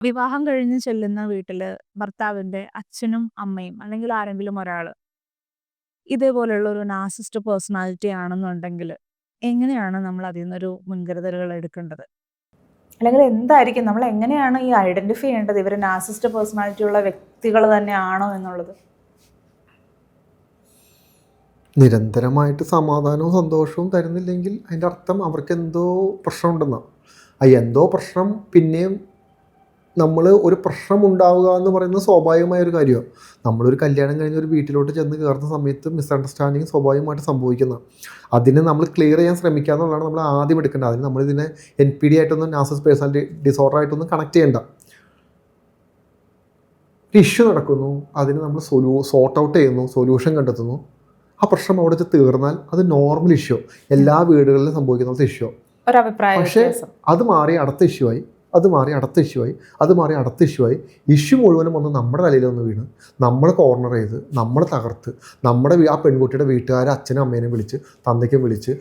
വിവാഹം കഴിഞ്ഞ് ചെല്ലുന്ന വീട്ടിൽ ഭർത്താവിന്റെ അച്ഛനും അമ്മയും അല്ലെങ്കിൽ ആരെങ്കിലും ഒരാൾ ഇതേപോലെയുള്ള ഒരു നാസിസ്റ്റ് പേഴ്സണാലിറ്റി ആണെന്നുണ്ടെങ്കിൽ എങ്ങനെയാണ് നമ്മൾ അതിൽ നിന്നൊരു മുൻകരുതലുകൾ എടുക്കേണ്ടത്? അല്ലെങ്കിൽ എന്തായിരിക്കും നമ്മൾ എങ്ങനെയാണ് ഈ ഐഡന്റിഫൈ ചെയ്യേണ്ടത്? ഇവർ നാസിസ്റ്റ് പേഴ്സണാലിറ്റി ഉള്ള വ്യക്തികൾ തന്നെയാണോ എന്നുള്ളത്? നിരന്തരമായിട്ട് സമാധാനവും സന്തോഷവും തരുന്നില്ലെങ്കിൽ അതിന്റെ അർത്ഥം അവർക്ക് എന്തോ പ്രശ്നമുണ്ടെന്നാണ്. ആ എന്തോ പ്രശ്നം പിന്നെയും നമ്മൾ ഒരു പ്രശ്നം ഉണ്ടാവുക എന്ന് പറയുന്നത് സ്വാഭാവികമായ ഒരു കാര്യമാണ്. നമ്മളൊരു കല്യാണം കഴിഞ്ഞ ഒരു വീട്ടിലോട്ട് ചെന്ന് കയറുന്ന സമയത്ത് മിസ്അണ്ടർസ്റ്റാൻഡിങ് സ്വാഭാവികമായിട്ട് സംഭവിക്കുന്ന. അതിനെ നമ്മൾ ക്ലിയർ ചെയ്യാൻ ശ്രമിക്കുക എന്നുള്ളതാണ് നമ്മൾ ആദ്യം എടുക്കേണ്ടത്. അതിന് നമ്മളിതിനെ എൻ പി ഡി ആയിട്ടൊന്നും നാസസ് പേഴ്സണാലിറ്റി ഡിസോർഡർ ആയിട്ടൊന്നും കണക്ട് ചെയ്യേണ്ട. ഒരു ഇഷ്യൂ നടക്കുന്നു. അതിന് നമ്മൾ സൊല്യൂ സോർട്ട് ഔട്ട് ചെയ്യുന്നു സൊല്യൂഷൻ കണ്ടെത്തുന്നു. ആ പ്രശ്നം അവിടെ വെച്ച് തീർന്നാൽ അത് നോർമൽ ഇഷ്യൂ എല്ലാ വീടുകളിലും സംഭവിക്കുന്ന ഇഷ്യൂ പക്ഷേ അത് മാറി അടുത്ത ഇഷ്യൂ ആയി അത് മാറി അടുത്ത ഇഷ്യൂ ആയി. അത് മാറി അടുത്ത ഇഷ്യൂ ആയി. ഇഷ്യൂ മുഴുവനും വന്ന് നമ്മുടെ തലയിൽ ഒന്ന് വീണ്. നമ്മൾ കോർണർ ചെയ്ത് നമ്മൾ തകർത്ത് നമ്മുടെ ആ പെൺകുട്ടിയുടെ വീട്ടുകാരെ അച്ഛനും അമ്മേനെയും വിളിച്ച് തന്തയ്ക്കും വിളിച്ച്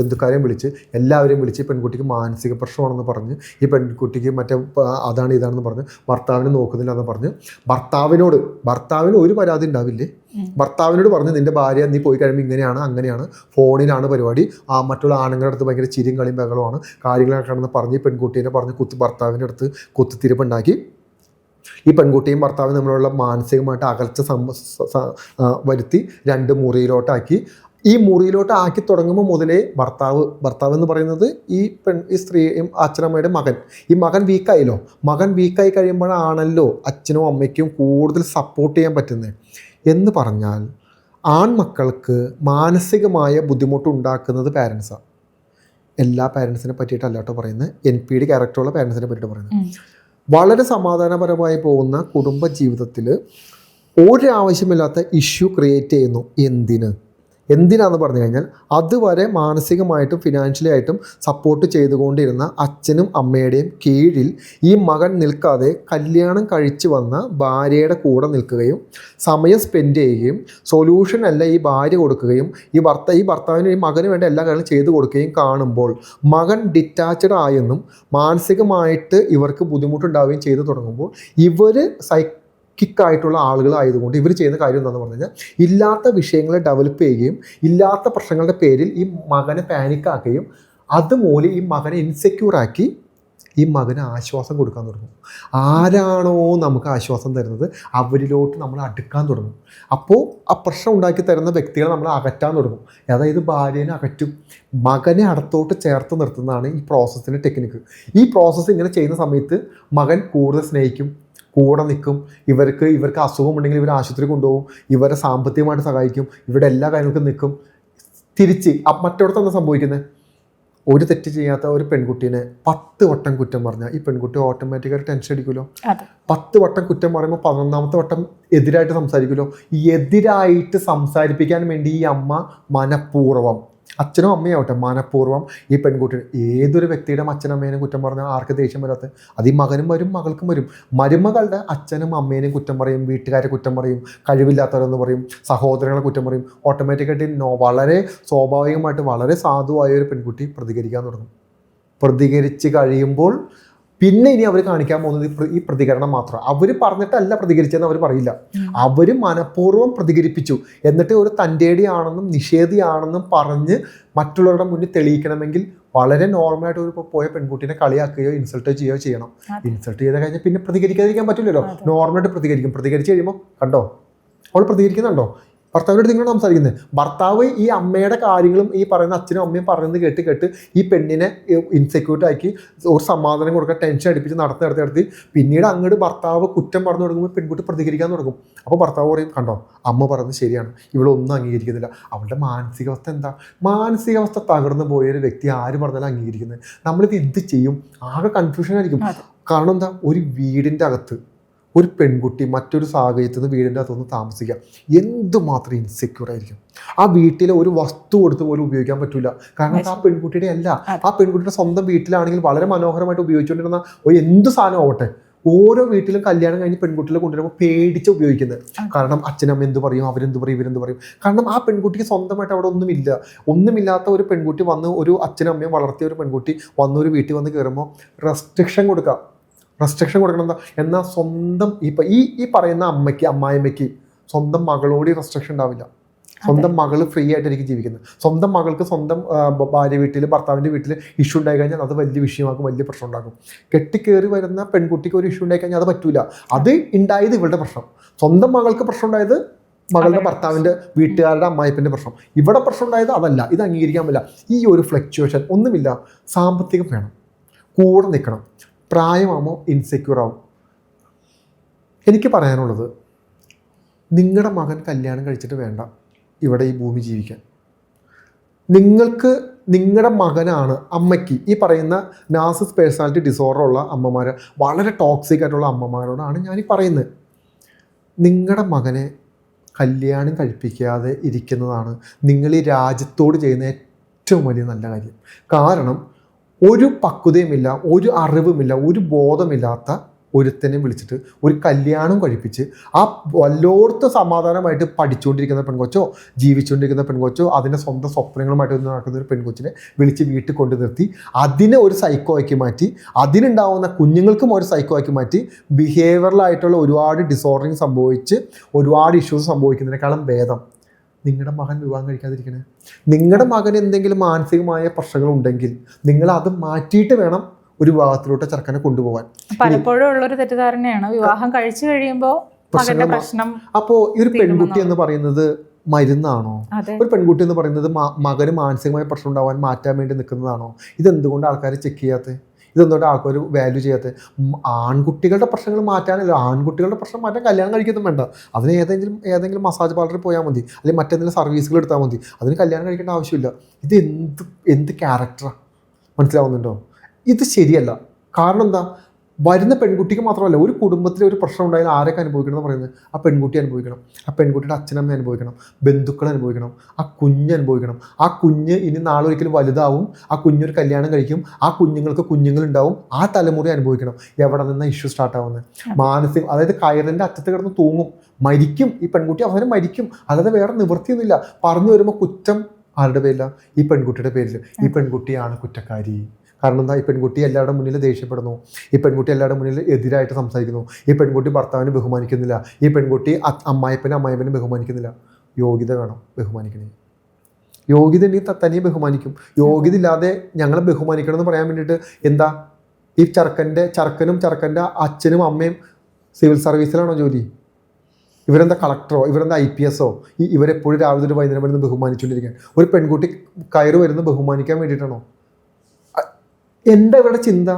ബന്ധുക്കാരെയും വിളിച്ച് എല്ലാവരെയും വിളിച്ച് ഈ പെൺകുട്ടിക്ക് മാനസിക പ്രശ്നമാണെന്ന് പറഞ്ഞ് ഈ പെൺകുട്ടിക്ക് മറ്റേ അതാണ് ഇതാണെന്ന് പറഞ്ഞ് ഭർത്താവിനെ നോക്കുന്നില്ല എന്ന് പറഞ്ഞ് ഭർത്താവിനോട് ഭർത്താവിന് ഒരു പരാതി ഉണ്ടാവില്ലേ? ഭർത്താവിനോട് പറഞ്ഞു നിന്റെ ഭാര്യ നീ പോയി കഴിയുമ്പോൾ ഇങ്ങനെയാണ് അങ്ങനെയാണ് ഫോണിലാണ് പരിപാടി. ആ മറ്റുള്ള ആണുങ്ങളുടെ അടുത്ത് ഭയങ്കര ചിരിയും കളിയും ബഹളമാണ് കാര്യങ്ങളൊക്കെ നടന്ന് പറഞ്ഞ് പെൺകുട്ടീനെ പറഞ്ഞ് കുത്ത് ഭർത്താവിന്റെ അടുത്ത് കുത്തിത്തിരിപ്പുണ്ടാക്കി ഈ പെൺകുട്ടിയും ഭർത്താവും തമ്മിലുള്ള മാനസികമായിട്ട് അകൽച്ച വരുത്തി രണ്ട് മുറിയിലോട്ടാക്കി. ഈ മുറിയിലോട്ട് ആക്കി തുടങ്ങുമ്പോൾ മുതലേ ഭർത്താവ് ഭർത്താവ് എന്ന് പറയുന്നത് ഈ പെൺ ഈ സ്ത്രീയും അച്ഛനമ്മയുടെ മകൻ. ഈ മകൻ വീക്കായല്ലോ. മകൻ വീക്കായി കഴിയുമ്പോഴാണല്ലോ അച്ഛനും അമ്മയ്ക്കും കൂടുതൽ സപ്പോർട്ട് ചെയ്യാൻ പറ്റുന്നത് എന്ന് പറഞ്ഞാൽ ആൺമക്കൾക്ക് മാനസികമായ ബുദ്ധിമുട്ടുണ്ടാക്കുന്നത് പാരൻസാണ് എല്ലാ പാരൻസിനെ പറ്റിയിട്ടല്ല കേട്ടോ പറയുന്നത്. എൻ പി ഡി ക്യാരക്ടറുള്ള പാരൻസിനെ പറ്റിയിട്ട് പറയുന്നത്. വളരെ സമാധാനപരമായി പോകുന്ന കുടുംബ ജീവിതത്തിൽ ഒരാവശ്യമില്ലാത്ത ഇഷ്യൂ ക്രിയേറ്റ് ചെയ്യുന്നു എന്തിന്? എന്തിനാന്ന് പറഞ്ഞു കഴിഞ്ഞാൽ അതുവരെ മാനസികമായിട്ടും ഫിനാൻഷ്യലി ആയിട്ടും സപ്പോർട്ട് ചെയ്തുകൊണ്ടിരുന്ന അച്ഛനും അമ്മയുടെയും കീഴിൽ ഈ മകൻ നിൽക്കാതെ കല്യാണം കഴിച്ചു വന്ന ഭാര്യയുടെ കൂടെ നിൽക്കുകയും സമയം സ്പെൻഡ് ചെയ്യുകയും സൊല്യൂഷൻ അല്ല ഈ ഭാര്യ കൊടുക്കുകയും ഈ ഭർത്ത ഈ ഭർത്താവിന് ഈ മകന് വേണ്ട എല്ലാ കാര്യങ്ങളും ചെയ്തു കൊടുക്കുകയും കാണുമ്പോൾ മകൻ ഡിറ്റാച്ച്ഡ് ആയെന്നും മാനസികമായിട്ട് ഇവർക്ക് ബുദ്ധിമുട്ടുണ്ടാവുകയും ചെയ്തു തുടങ്ങുമ്പോൾ ഇവർ സൈ കിക്കായിട്ടുള്ള ആളുകളായതുകൊണ്ട് ഇവർ ചെയ്യുന്ന കാര്യം എന്താണെന്ന് പറഞ്ഞു കഴിഞ്ഞാൽ ഇല്ലാത്ത വിഷയങ്ങളെ ഡെവലപ്പ് ചെയ്യുകയും ഇല്ലാത്ത പ്രശ്നങ്ങളുടെ പേരിൽ ഈ മകനെ പാനിക്കാക്കുകയും അതുമൂലം ഈ മകനെ ഇൻസെക്യൂറാക്കി ഈ മകന് ആശ്വാസം കൊടുക്കാൻ തുടങ്ങും. ആരാണോ നമുക്ക് ആശ്വാസം തരുന്നത് അവരിലോട്ട് നമ്മൾ അടുക്കാൻ തുടങ്ങും. അപ്പോൾ ആ പ്രശ്നം ഉണ്ടാക്കി തരുന്ന വ്യക്തികളെ നമ്മൾ അകറ്റാൻ തുടങ്ങും. അതായത് ഭാര്യനെ അകറ്റും. മകനെ അടുത്തോട്ട് ചേർത്ത് നിർത്തുന്നതാണ് ഈ പ്രോസസ്സിന്റെ ടെക്നിക്ക് ഈ പ്രോസസ്സ് ഇങ്ങനെ ചെയ്യുന്ന സമയത്ത് മകൻ കൂടുതൽ സ്നേഹിക്കും കൂടെ നിൽക്കും. ഇവർക്ക് ഇവർക്ക് അസുഖമുണ്ടെങ്കിൽ ഇവർ ആശുപത്രി കൊണ്ടുപോകും. ഇവരെ സാമ്പത്തികമായിട്ട് സഹായിക്കും. ഇവരുടെ എല്ലാ കാര്യങ്ങൾക്കും നിൽക്കും. തിരിച്ച് മറ്റോടത്ത് എന്താ സംഭവിക്കുന്നത് ഒരു തെറ്റ് ചെയ്യാത്ത ഒരു പെൺകുട്ടീനെ പത്ത് വട്ടം കുറ്റം പറഞ്ഞാൽ ഈ പെൺകുട്ടി ഓട്ടോമാറ്റിക്കായിട്ട് ടെൻഷൻ അടിക്കുമല്ലോ? പത്ത് വട്ടം കുറ്റം പറയുമ്പോൾ പതിനൊന്നാമത്തെ വട്ടം എതിരായിട്ട് സംസാരിക്കുമല്ലോ? ഈ എതിരായിട്ട് സംസാരിപ്പിക്കാൻ വേണ്ടി ഈ അമ്മ മനഃപൂർവം അച്ഛനും അമ്മയും ആവട്ടെ മനഃപൂർവം ഈ പെൺകുട്ടി ഏതൊരു വ്യക്തിയുടെ അച്ഛനമ്മേനും കുറ്റം പറഞ്ഞാൽ ആർക്ക് ദേഷ്യം വരാത്ത അത് ഈ മകനും വരും മകൾക്കും വരും. മരുമകളുടെ അച്ഛനും അമ്മേനും കുറ്റം പറയും വീട്ടുകാരെ കുറ്റം പറയും കഴിവില്ലാത്തവരെന്ന് പറയും സഹോദരങ്ങളെ കുറ്റം പറയും. ഓട്ടോമാറ്റിക്കായിട്ട് നോ വളരെ സ്വാഭാവികമായിട്ട് വളരെ സാധുവായ ഒരു പെൺകുട്ടി പ്രതികരിക്കാൻ തുടങ്ങും. പ്രതികരിച്ച് കഴിയുമ്പോൾ പിന്നെ ഇനി അവർ കാണിക്കാൻ പോകുന്നത് ഈ പ്രതികരണം മാത്രം. അവർ പറഞ്ഞിട്ടല്ല പ്രതികരിച്ചതെന്ന് അവർ പറയില്ല. അവർ മനഃപൂർവം പ്രതികരിപ്പിച്ചു. എന്നിട്ട് ഒരു തന്റെടിയാണെന്നും നിഷേധിയാണെന്നും പറഞ്ഞ് മറ്റുള്ളവരുടെ മുന്നിൽ തെളിയിക്കണമെങ്കിൽ വളരെ നോർമലായിട്ട് ഒരു പോയ പെൺകുട്ടിനെ കളിയാക്കുകയോ ഇൻസൾട്ട് ചെയ്യുകയോ ചെയ്യണം. ഇൻസൾട്ട് ചെയ്ത് കഴിഞ്ഞാൽ പിന്നെ പ്രതികരിക്കാതിരിക്കാൻ പറ്റില്ലല്ലോ. നോർമലായിട്ട് പ്രതികരിക്കും. പ്രതികരിച്ച് കഴിയുമ്പോൾ കണ്ടോ? അവൾ പ്രതികരിക്കുന്നുണ്ടോ? ഭർത്താവിനോട് നിങ്ങൾ സംസാരിക്കുന്നത്? ഭർത്താവ് ഈ അമ്മയുടെ കാര്യങ്ങളും ഈ പറയുന്ന അച്ഛനും അമ്മയും പറയുന്നത് കേട്ട് കേട്ട് ഈ പെണ്ണിനെ ഇൻസെക്യൂർഡ് ആക്കി ഒരു സമാധാനം കൊടുക്കാൻ ടെൻഷൻ അടിപ്പിച്ച് നടത്തി നടത്തി നടത്തി. പിന്നീട് അങ്ങോട്ട് ഭർത്താവ് കുറ്റം പറഞ്ഞു തുടങ്ങുമ്പോൾ പെൺകുട്ടി പ്രതികരിക്കാൻ തുടങ്ങും. അപ്പോൾ ഭർത്താവ് പറയും കണ്ടോ അമ്മ പറയുന്നത് ശരിയാണ്. ഇവളൊന്നും അംഗീകരിക്കുന്നില്ല. അവളുടെ മാനസികാവസ്ഥ എന്താ? മാനസികാവസ്ഥ തകർന്നു പോയ ഒരു വ്യക്തി ആര് പറഞ്ഞാലും അംഗീകരിക്കുന്നത്? നമ്മളിത് എന്ത് ചെയ്യും? ആകെ കൺഫ്യൂഷൻ ആയിരിക്കും. കാരണം എന്താ? ഒരു വീടിന്റെ അകത്ത് ഒരു പെൺകുട്ടി മറ്റൊരു സാഹചര്യത്തിൽ നിന്ന് വീടിന്റെ അകത്തുനിന്ന് താമസിക്കാം. എന്തുമാത്രം ഇൻസെക്യൂർ ആയിരിക്കും. ആ വീട്ടിലെ ഒരു വസ്തു കൊടുത്ത് പോലും ഉപയോഗിക്കാൻ പറ്റില്ല കാരണം ആ പെൺകുട്ടിയുടെ അല്ല. ആ പെൺകുട്ടിയുടെ സ്വന്തം വീട്ടിലാണെങ്കിൽ വളരെ മനോഹരമായിട്ട് ഉപയോഗിച്ചുകൊണ്ടിരുന്ന ഒരു എന്ത് സാധനം ആവട്ടെ. ഓരോ വീട്ടിലും കല്യാണം കഴിഞ്ഞ് പെൺകുട്ടികളെ കൊണ്ടുവരുമ്പോൾ പേടിച്ച് ഉപയോഗിക്കുന്നത്. കാരണം അച്ഛനമ്മ എന്ത് പറയും അവരെന്ത് പറയും ഇവരെന്ത് പറയും. കാരണം ആ പെൺകുട്ടിക്ക് സ്വന്തമായിട്ട് അവിടെ ഒന്നുമില്ല. ഒന്നുമില്ലാത്ത ഒരു പെൺകുട്ടി വന്ന് ഒരു അച്ഛനമ്മയും വളർത്തിയ ഒരു പെൺകുട്ടി വന്ന് ഒരു വീട്ടിൽ വന്ന് കയറുമ്പോൾ റെസ്ട്രിക്ഷൻ കൊടുക്കാം. റെസ്ട്രിക്ഷൻ കൊടുക്കണം എന്താ? എന്നാൽ സ്വന്തം ഇപ്പം ഈ ഈ പറയുന്ന അമ്മയ്ക്ക് അമ്മായിമ്മയ്ക്ക് സ്വന്തം മകളോട് റെസ്ട്രിക്ഷൻ ഉണ്ടാവില്ല. സ്വന്തം മകൾ ഫ്രീ ആയിട്ടായിരിക്കും ജീവിക്കുന്നത്. സ്വന്തം മകൾക്ക് സ്വന്തം ഭാര്യ വീട്ടിൽ ഭർത്താവിന്റെ വീട്ടിൽ ഇഷ്യൂ ഉണ്ടായി കഴിഞ്ഞാൽ അത് വലിയ വിഷയമാക്കും വലിയ പ്രശ്നം ഉണ്ടാക്കും. കെട്ടിക്കേറി വരുന്ന പെൺകുട്ടിക്ക് ഒരു ഇഷ്യൂ ഉണ്ടായി കഴിഞ്ഞാൽ അത് പറ്റൂല. അത് ഉണ്ടായത് ഇവളുടെ പ്രശ്നം. സ്വന്തം മകൾക്ക് പ്രശ്നം ഉണ്ടായത് മകളുടെ ഭർത്താവിന്റെ വീട്ടുകാരുടെ അമ്മായിപ്പന്റെ പ്രശ്നം. ഇവിടെ പ്രശ്നം ഉണ്ടായത് അതല്ല. ഇത് അംഗീകരിക്കാൻ പറ്റില്ല. ഈ ഒരു ഫ്ലക്ച്വേഷൻ ഒന്നുമില്ല. സാമ്പത്തികം വേണം. കൂടെ നിൽക്കണം. പ്രായമാകുമ്പോൾ ഇൻസെക്യൂർ ആവും? എനിക്ക് പറയാനുള്ളത് നിങ്ങളുടെ മകൻ കല്യാണം കഴിച്ചിട്ട് വേണ്ട ഇവിടെ ഈ ഭൂമി ജീവിക്കാൻ. നിങ്ങൾക്ക് നിങ്ങളുടെ മകനാണ് അമ്മയ്ക്ക് ഈ പറയുന്ന നാസസ് പേഴ്സണാലിറ്റി ഡിസോർഡർ ഉള്ള അമ്മമാർ വളരെ ടോക്സിക് ആയിട്ടുള്ള അമ്മമാരോടാണ് ഞാൻ ഈ പറയുന്നത് നിങ്ങളുടെ മകനെ കല്യാണം കഴിപ്പിക്കാതെ ഇരിക്കുന്നതാണ് നിങ്ങൾ ഈ രാജ്യത്തോട് ചെയ്യുന്ന ഏറ്റവും വലിയ നല്ല കാര്യം. കാരണം ഒരു പക്വതയുമില്ല ഒരു അറിവുമില്ല ഒരു ബോധമില്ലാത്ത ഒരുത്തനെ വിളിച്ചിട്ട് ഒരു കല്യാണം കഴിപ്പിച്ച് ആ വല്ലോർത്ത് സമാധാനമായിട്ട് പഠിച്ചുകൊണ്ടിരിക്കുന്ന പെൺകൊച്ചോ ജീവിച്ചുകൊണ്ടിരിക്കുന്ന പെൺകൊച്ചോ അതിന്റെ സ്വന്തം സ്വപ്നങ്ങളുമായിട്ട് നടക്കുന്ന ഒരു പെൺകൊച്ചിനെ വിളിച്ച് വീട്ടിൽ കൊണ്ടു നിർത്തി അതിനെ ഒരു സൈക്കോ ആക്കി മാറ്റി അതിനുണ്ടാവുന്ന കുഞ്ഞുങ്ങൾക്കും ഒരു സൈക്കോ ആക്കി മാറ്റി ബിഹേവിയറലായിട്ടുള്ള ഒരുപാട് ഡിസോർഡറിങ് സംഭവിച്ച് ഒരുപാട് ഇഷ്യൂസ് സംഭവിക്കുന്നതിനേക്കാളും ഭേദം. നിങ്ങളുടെ മകൻ വിവാഹം കഴിക്കാതിരിക്കണേ. നിങ്ങളുടെ മകൻ എന്തെങ്കിലും മാനസികമായ പ്രശ്നങ്ങളുണ്ടെങ്കിൽ നിങ്ങൾ അത് മാറ്റിയിട്ട് വേണം ഒരു വിവാഹത്തിലോട്ട് ചെറുക്കനെ കൊണ്ടുപോകാൻ പലപ്പോഴും ഉള്ളൊരു തെറ്റിദ്ധാരണയാണ് വിവാഹം കഴിച്ചു കഴിയുമ്പോൾ പ്രശ്നം അപ്പോൾ ഈ ഒരു പെൺകുട്ടി എന്ന് പറയുന്നത് മരുന്നാണോ? ഒരു പെൺകുട്ടി എന്ന് പറയുന്നത് മകന് മാനസികമായ പ്രശ്നം ഉണ്ടാവാൻ മാറ്റാൻ വേണ്ടി നിൽക്കുന്നതാണോ? ഇതെന്തുകൊണ്ട് ആൾക്കാർ ചെക്ക് ചെയ്യാത്തത് ഇതെന്തുകൊണ്ട് ആൾക്കാർ വാല്യൂ ചെയ്യാത്തത് ആൺകുട്ടികളുടെ പ്രശ്നങ്ങൾ മാറ്റാനല്ല ആൺകുട്ടികളുടെ പ്രശ്നം മാറ്റാൻ കല്യാണം കഴിക്കുന്നു വേണ്ട. അതിന് ഏതെങ്കിലും ഏതെങ്കിലും മസാജ് പാർലറിൽ പോയാൽ മതി. അല്ലെങ്കിൽ മറ്റെന്തെങ്കിലും സർവീസുകൾ എടുത്താൽ മതി. അതിന് കല്യാണം കഴിക്കേണ്ട ആവശ്യമില്ല. ഇത് എന്ത് എന്ത് ക്യാരക്ടറാണ് മനസ്സിലാവുന്നുണ്ടോ? ഇത് ശരിയല്ല. കാരണം എന്താ? വരുന്ന പെൺകുട്ടിക്ക് മാത്രമല്ല ഒരു കുടുംബത്തിൽ ഒരു പ്രശ്നം ഉണ്ടായാൽ ആരൊക്കെ അനുഭവിക്കണം എന്ന് പറയുന്നത്? ആ പെൺകുട്ടി അനുഭവിക്കണം ആ പെൺകുട്ടിയുടെ അച്ഛനമ്മ അനുഭവിക്കണം ബന്ധുക്കൾ അനുഭവിക്കണം ആ കുഞ്ഞ് അനുഭവിക്കണം. ആ കുഞ്ഞ് ഇനി നാളെ ഒരിക്കലും വലുതാവും ആ കുഞ്ഞൊരു കല്യാണം കഴിക്കും ആ കുഞ്ഞുങ്ങൾക്ക് കുഞ്ഞുങ്ങളുണ്ടാവും ആ തലമുറ അനുഭവിക്കണം. എവിടെ നിന്ന് ഇഷ്യൂ സ്റ്റാർട്ട് ആവുന്നത്? മാനസിക അതായത് കയറിന്റെ അറ്റത്ത് കിടന്ന് തൂങ്ങും മരിക്കും ഈ പെൺകുട്ടി അവസാനം മരിക്കും അതായത് വേറെ നിവൃത്തിയൊന്നുമില്ല. പറഞ്ഞു വരുമ്പോൾ കുറ്റം ആരുടെ പേരില്ല ഈ പെൺകുട്ടിയുടെ പേരിൽ ഈ പെൺകുട്ടിയാണ് കുറ്റക്കാരി. കാരണം എന്താ ഈ പെൺകുട്ടി എല്ലാവരുടെ മുന്നിൽ ദേഷ്യപ്പെടുന്നു. ഈ പെൺകുട്ടി എല്ലാവരുടെ മുന്നിൽ എതിരായിട്ട് സംസാരിക്കുന്നു. ഈ പെൺകുട്ടി ഭർത്താവിനെ ബഹുമാനിക്കുന്നില്ല. ഈ പെൺകുട്ടി അമ്മായിപ്പനെ അമ്മായിപ്പനെ ബഹുമാനിക്കുന്നില്ല. യോഗ്യത വേണം ബഹുമാനിക്കണേ. യോഗ്യത ഉണ്ടെങ്കിൽ തനിയെ ബഹുമാനിക്കും. യോഗ്യത ഇല്ലാതെ ഞങ്ങളെ ബഹുമാനിക്കണം എന്ന് പറയാൻ വേണ്ടിയിട്ട് എന്താ? ഈ ചെറുക്കന്റെ ചെറുക്കനും ചെറുക്കന്റെ അച്ഛനും അമ്മയും സിവിൽ സർവീസിലാണോ ജോലി? ഇവരെന്താ കളക്ടറോ? ഇവരെന്താ ഐ പി എസോ? ഈ ഇവരെപ്പോഴും രാവിലെ ഒരു വൈകുന്നേരം വരുന്ന ബഹുമാനിച്ചുകൊണ്ടിരിക്കാൻ. ഒരു പെൺകുട്ടി കയറി വരുന്ന ബഹുമാനിക്കാൻ വേണ്ടിയിട്ടാണോ? എന്താ ഇവരുടെ ചിന്ത?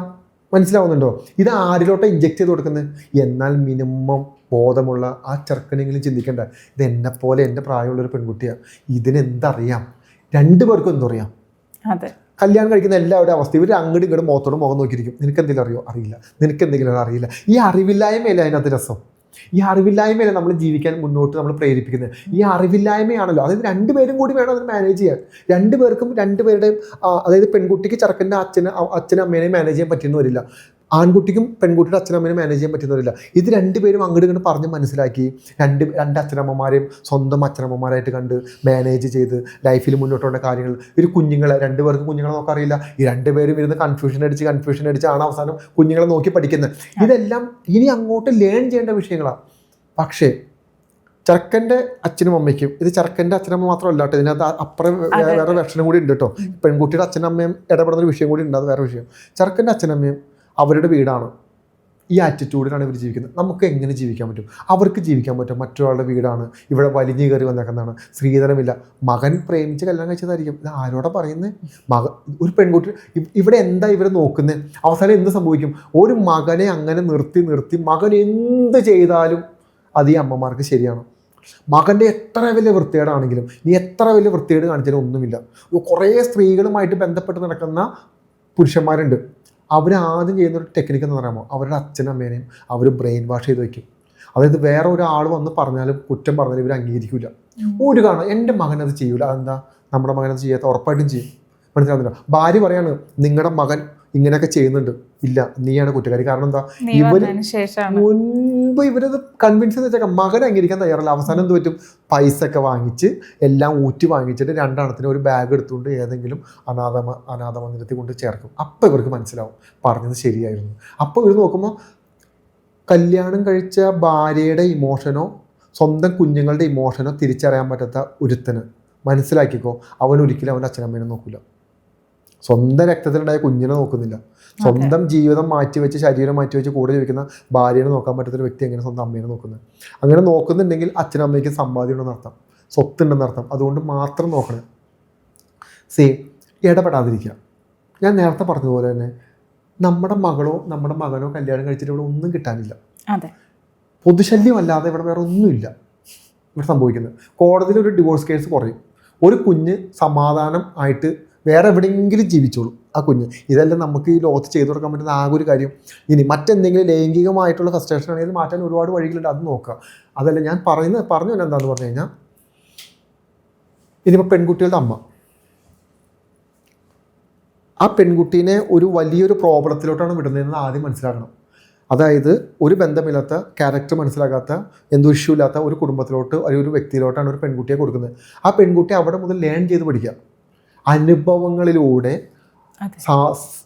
മനസ്സിലാവുന്നുണ്ടോ? ഇത് ആരിലോട്ട് ഇഞ്ചെക്ട് ചെയ്ത് കൊടുക്കുന്നത്? എന്നാൽ മിനിമം ബോധമുള്ള ആ ചെറുക്കനെങ്കിലും ചിന്തിക്കേണ്ട. ഇത് എന്നെ പോലെ എന്റെ പ്രായമുള്ളൊരു പെൺകുട്ടിയാണ് ഇതിനെന്തറിയാം രണ്ടു പേർക്കും എന്തറിയാം? അതെ. കല്യാണം കഴിക്കുന്ന എല്ലാവരുടെ അവസ്ഥ. ഇവർ അങ്ങോട്ടും ഇങ്ങോട്ടും മുഖത്തോട് മുഖം നോക്കിയിരിക്കും. നിനക്ക് എന്തെങ്കിലും അറിയോ? അറിയില്ല. നിനക്ക് എന്തെങ്കിലും അറിയില്ല. ഈ അറിവില്ലായ്മയല്ലേ അതിനകത്ത് രസം? ഈ അറിവില്ലായ്മയല്ലേ നമ്മൾ ജീവിക്കാൻ മുന്നോട്ട് നമ്മൾ പ്രേരിപ്പിക്കുന്നത്? ഈ അറിവില്ലായ്മയാണല്ലോ. അതായത് രണ്ടുപേരും കൂടി വേണം അതിന് മാനേജ് ചെയ്യാൻ. രണ്ടുപേർക്കും രണ്ടുപേരുടെയും അതായത് പെൺകുട്ടിക്ക് ചെറുക്കന്റെ അച്ഛന് അച്ഛനും അമ്മേനെയും മാനേജ് ചെയ്യാൻ പറ്റുന്ന വരില്ല. ആൺകുട്ടിക്കും പെൺകുട്ടിയുടെ അച്ഛനമ്മേനെ മാനേജ് ചെയ്യാൻ പറ്റുന്നവരില്ല. ഇത് രണ്ടുപേരും അങ്ങോട്ട് ഇങ്ങോട്ട് പറഞ്ഞ് മനസ്സിലാക്കി രണ്ട് രണ്ട് അച്ഛനമ്മമാരെയും സ്വന്തം അച്ഛനമ്മമാരായിട്ട് കണ്ട് മാനേജ് ചെയ്ത് ലൈഫിൽ മുന്നോട്ടുള്ള കാര്യങ്ങൾ. ഒരു കുഞ്ഞുങ്ങളെ രണ്ട് പേർക്ക് കുഞ്ഞുങ്ങളെ നോക്കാൻ അറിയില്ല. ഈ രണ്ടുപേരും ഇരുന്ന് കൺഫ്യൂഷൻ അടിച്ച് കൺഫ്യൂഷൻ അടിച്ചാണ് അവസാനം കുഞ്ഞുങ്ങളെ നോക്കി പഠിക്കുന്നത്. ഇതെല്ലാം ഇനി അങ്ങോട്ട് ലേൺ ചെയ്യേണ്ട വിഷയങ്ങളാണ് പക്ഷേ ചെറുക്കന്റെ അച്ഛനും അമ്മയ്ക്കും ഇത് ചെറുക്കന്റെ അച്ഛനമ്മ മാത്രമല്ല കേട്ടോ ഇതിനകത്ത് അപ്പുറം വേറെ. വേറെ വെർഷനും കൂടി ഉണ്ട് കേട്ടോ. പെൺകുട്ടിയുടെ അച്ഛനമ്മയും ഇടപെടുന്ന ഒരു വിഷയം കൂടി ഉണ്ട് അത് വേറെ വിഷയം. ചെറുക്കന്റെ അച്ഛനമ്മയും അവരുടെ വീടാണ്. ഈ ആറ്റിറ്റ്യൂഡിലാണ് ഇവർ ജീവിക്കുന്നത്. നമുക്ക് എങ്ങനെ ജീവിക്കാൻ പറ്റും? അവർക്ക് ജീവിക്കാൻ പറ്റും. മറ്റൊരാളുടെ വീടാണ്. ഇവിടെ വലിഞ്ഞു കയറി വന്നേക്കുന്നതാണ്. സ്ത്രീധനമില്ല. മകൻ പ്രേമിച്ച് കല്യാണം കഴിച്ചതായിരിക്കും. ഇത് ആരോടെ പറയുന്നത് മക ഒരു പെൺകുട്ടി ഇവിടെ എന്താ ഇവർ നോക്കുന്നത് അവസാനം എന്ത് സംഭവിക്കും? ഒരു മകനെ അങ്ങനെ നിർത്തി നിർത്തി മകൻ എന്ത് ചെയ്താലും അത് ഈ അമ്മമാർക്ക് ശരിയാണ്. മകന്റെ എത്ര വലിയ വൃത്തികേടാണെങ്കിലും നീ എത്ര വലിയ വൃത്തികേട് കാണിച്ചാലും ഒന്നുമില്ല. കുറേ സ്ത്രീകളുമായിട്ട് ബന്ധപ്പെട്ട് നടക്കുന്ന പുരുഷന്മാരുണ്ട്. അവർ ആദ്യം ചെയ്യുന്ന ഒരു ടെക്നിക്ക് എന്ന് പറയുമ്പോൾ അവരുടെ അച്ഛനും അമ്മേനെയും അവർ ബ്രെയിൻ വാഷ് ചെയ്ത് വയ്ക്കും. അതായത് വേറെ ഒരാൾ വന്ന് പറഞ്ഞാലും കുറ്റം പറഞ്ഞാലും ഇവർ അംഗീകരിക്കില്ല ഒരു കാണാം എന്റെ മകൻ അത് ചെയ്യൂല. അതെന്താ? നമ്മുടെ മകൻ അത് ചെയ്യാത്ത ഉറപ്പായിട്ടും ചെയ്യും. മനസ്സിലാവുന്നില്ല? ഭാര്യ പറയാണ് നിങ്ങളുടെ മകൻ ഇങ്ങനെയൊക്കെ ചെയ്യുന്നുണ്ട്. ഇല്ല നീയാണ് കുറ്റക്കാരി. കാരണം എന്താ? ഇവർ മുൻപ് ഇവരത് കൺവിൻസ് ചെയ്ത് വെച്ചാൽ മകൻ അംഗീകരിക്കാൻ തയ്യാറല്ല. അവസാനം എന്ത് പറ്റും? പൈസ ഒക്കെ വാങ്ങിച്ച് എല്ലാം ഊറ്റി വാങ്ങിച്ചിട്ട് രണ്ടെണ്ണത്തിന് ഒരു ബാഗ് എടുത്തുകൊണ്ട് ഏതെങ്കിലും അനാഥ അനാഥ മന്ദിരത്തിൽ കൊണ്ട് ചേർക്കും. അപ്പോൾ ഇവർക്ക് മനസ്സിലാവും. പറഞ്ഞത് ശരിയായിരുന്നു. അപ്പോൾ ഇവർ നോക്കുമ്പോൾ കല്യാണം കഴിച്ച ഭാര്യയുടെ ഇമോഷനോ സ്വന്തം കുഞ്ഞുങ്ങളുടെ ഇമോഷനോ തിരിച്ചറിയാൻ പറ്റാത്ത ഒരുത്തന് മനസ്സിലാക്കിക്കോ. അവൻ ഒരിക്കലും അവന്റെ അച്ഛനമ്മേനെ നോക്കില്ല സ്വന്തം രക്തത്തിലുണ്ടായ കുഞ്ഞിനെ നോക്കുന്നില്ല. സ്വന്തം ജീവിതം മാറ്റിവെച്ച് ശരീരം മാറ്റിവെച്ച് കൂടെ ജീവിക്കുന്ന ഭാര്യനെ നോക്കാൻ പറ്റാത്തൊരു വ്യക്തി എങ്ങനെ സ്വന്തം അമ്മേനെ നോക്കുന്നത്? അങ്ങനെ നോക്കുന്നുണ്ടെങ്കിൽ അച്ഛനമ്മയ്ക്ക് സമ്പാദ്യം ഉണ്ടെന്ന് അർത്ഥം സ്വത്തുണ്ടെന്ന് അർത്ഥം. അതുകൊണ്ട് മാത്രം നോക്കണേ. സെയിം ഇടപെടാതിരിക്കുക. ഞാൻ നേരത്തെ പറഞ്ഞതുപോലെ തന്നെ നമ്മുടെ മകളോ നമ്മുടെ മകനോ കല്യാണം കഴിച്ചിട്ട് ഇവിടെ ഒന്നും കിട്ടാനില്ല. പൊതുശല്യം അല്ലാതെ ഇവിടെ വേറെ ഒന്നുമില്ല ഇവിടെ സംഭവിക്കുന്നത്. കോടതിയിൽ ഒരു ഡിവോഴ്സ് കേസ് കുറയും. ഒരു കുഞ്ഞ് സമാധാനം ആയിട്ട് വേറെ എവിടെയെങ്കിലും ജീവിച്ചോളൂ. ആ കുഞ്ഞ്. ഇതെല്ലാം നമുക്ക് ഈ ലോകത്ത് ചെയ്തു കൊടുക്കാൻ പറ്റുന്ന ആകെ ഒരു കാര്യം. ഇനി മറ്റെന്തെങ്കിലും ലൈംഗികമായിട്ടുള്ള ഫ്രസ്ട്രേഷൻ ആണെങ്കിൽ മാറ്റാൻ ഒരുപാട് വഴികളുണ്ട്. അത് നോക്കുക അതല്ല ഞാൻ പറയുന്ന പറഞ്ഞു തന്നെ എന്താണെന്ന് പറഞ്ഞു കഴിഞ്ഞാൽ ഇനിയിപ്പോൾ പെൺകുട്ടികളുടെ അമ്മ. ആ പെൺകുട്ടീനെ ഒരു വലിയൊരു പ്രോബ്ലത്തിലോട്ടാണ് വിടുന്നതെന്ന് ആദ്യം മനസ്സിലാക്കണം. അതായത് ഒരു ബന്ധമില്ലാത്ത ക്യാരക്ടർ മനസ്സിലാകാത്ത എന്തോ ഇഷ്യൂ ഇല്ലാത്ത ഒരു കുടുംബത്തിലോട്ട് അല്ലെങ്കിൽ ഒരു വ്യക്തിയിലോട്ടാണ് ഒരു പെൺകുട്ടിയെ കൊടുക്കുന്നത്. ആ പെൺകുട്ടി അവിടെ മുതൽ ലേൺ ചെയ്ത് പഠിക്കുക. അനുഭവങ്ങളിലൂടെ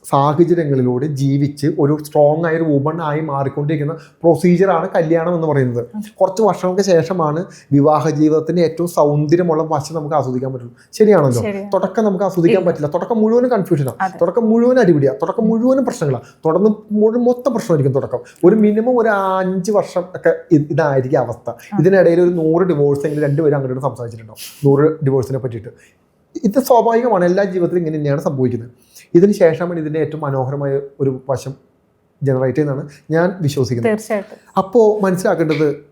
സാഹചര്യങ്ങളിലൂടെ ജീവിച്ച് ഒരു സ്ട്രോങ് ആയ ഒരു വുമൺ ആയി മാറിക്കൊണ്ടിരിക്കുന്ന പ്രൊസീജിയറാണ് കല്യാണം എന്ന് പറയുന്നത്. കുറച്ച് വർഷങ്ങൾക്ക് ശേഷമാണ് വിവാഹ ജീവിതത്തിന്റെ ഏറ്റവും സൗന്ദര്യമുള്ള വശം നമുക്ക് ആസ്വദിക്കാൻ പറ്റുള്ളൂ. ശരിയാണല്ലോ? തുടക്കം നമുക്ക് ആസ്വദിക്കാൻ പറ്റില്ല. തുടക്കം മുഴുവനും കൺഫ്യൂഷനാണ് തുടക്കം മുഴുവൻ അടിപിടിയാണ് തുടക്കം മുഴുവനും പ്രശ്നങ്ങളാണ് തുടർന്ന് മുഴുവൻ മൊത്തം പ്രശ്നമായിരിക്കും തുടക്കം. ഒരു മിനിമം ഒരു അഞ്ച് വർഷം ഒക്കെ ഇതായിരിക്കും അവസ്ഥ. ഇതിനിടയിൽ ഒരു നൂറ് ഡിവോഴ്സ് എങ്കിലും രണ്ടുപേരും അങ്ങോട്ട് സംസാരിച്ചിട്ടുണ്ടോ നൂറ് ഡിവോഴ്സിനെ പറ്റിയിട്ട്. ഇത് സ്വാഭാവികമാണ്. എല്ലാ ജീവിതത്തിലും ഇങ്ങനെ തന്നെയാണ് സംഭവിക്കുന്നത്. ഇതിന് ശേഷമാണ് ഇതിന്റെ ഏറ്റവും മനോഹരമായ ഒരു വശം ജനറേറ്റ് ചെയ്യുന്നതാണ് ഞാൻ വിശ്വസിക്കുന്നത്. തീർച്ചയായിട്ടും. അപ്പോൾ മനസ്സിലാക്കേണ്ടത്